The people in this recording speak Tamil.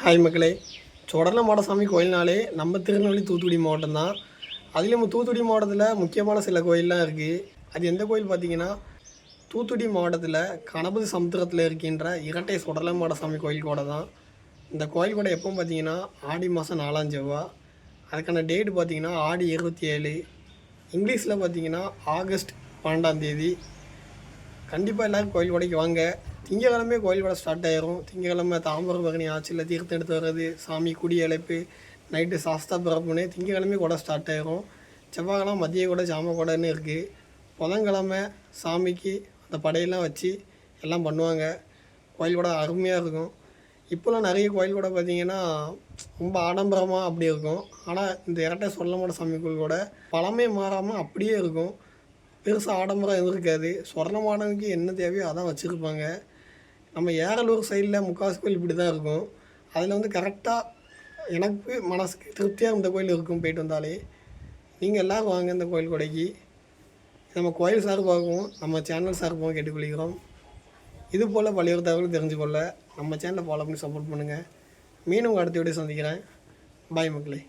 ஹாய் மக்களே. சுடல மாடசாமி கோயில்னாலே நம்ம திருநெல்வேலி தூத்துக்குடி மாவட்டம் தான் அதுலேயும் நம்ம தூத்துக்குடி மாவட்டத்தில் முக்கியமான சில கோயிலெலாம் இருக்குது அது எந்த கோயில் பார்த்தீங்கன்னா தூத்துக்குடி மாவட்டத்தில் கணபதி சமுத்திரத்தில் இருக்கின்ற இரட்டை சுடல மாடசாமி கோயில் கூட தான் இந்த கோயில் கூட எப்போ பார்த்தீங்கன்னா ஆடி மாதம் நாலாம் செவ்வாய். அதுக்கான டேட் பார்த்தீங்கன்னா ஆடி இருபத்தி ஏழு இங்கிலீஷில் பார்த்தீங்கன்னா ஆகஸ்ட் பன்னெண்டாம் தேதி. கண்டிப்பாக எல்லோரும் கோயில் கொடைக்கு வாங்க. திங்கக்கிழமை கோயில் கொடை ஸ்டார்ட் ஆயிரும். திங்கக்கிழமை தாம்பரம் பகனி ஆட்சியில் தீர்த்தம் எடுத்து வர்றது சாமி குடி அழைப்பு நைட்டு சாஸ்தா பிறப்புன்னு திங்கக்கிழமை கூட ஸ்டார்ட் ஆயிரும். செவ்வாய்க்கிழமை மதிய கூட ஜாம கூடன்னு இருக்குது புதன்கிழமை சாமிக்கு அந்த படையெல்லாம் வச்சு எல்லாம் பண்ணுவாங்க. கோயில் கூட அருமையாக இருக்கும். இப்போலாம் நிறைய கோயில் கூட பார்த்திங்கன்னா ரொம்ப ஆடம்பரமாக அப்படி இருக்கும். ஆனால் இந்த இரட்டை சொல்லமாட சாமி கோயில் கூட பழமே மாறாமல் அப்படியே இருக்கும். பெருசாக ஆடம்பரம் எதுவும் இருக்காது. சொர்ணமாடனுக்கு என்ன தேவையோ அதான் வச்சுருப்பாங்க. நம்ம ஏரலூர் சைடில் முக்காசு கோயில் இப்படி தான் இருக்கும். அதில் வந்து கரெக்டாக எனக்கு மனசுக்கு திருப்தியாக இந்த கோயில் இருக்கும் போயிட்டு வந்தாலே. நீங்கள் எல்லோரும் வாங்க இந்த கோயில் கொடைக்கு. நம்ம கோயில் சார்பாகவும் நம்ம சேனல் சார்பாகவும் கேட்டுக்கொள்கிறோம் இது போல் பல்வேறு தகவல் தெரிஞ்சுக்கொள்ள நம்ம சேனலை ஃபாலோ பண்ணி சப்போர்ட் பண்ணுங்கள் மீண்டும் உங்கள் அடுத்த வீடியோ சந்திக்கிறேன். பாய் மக்களே.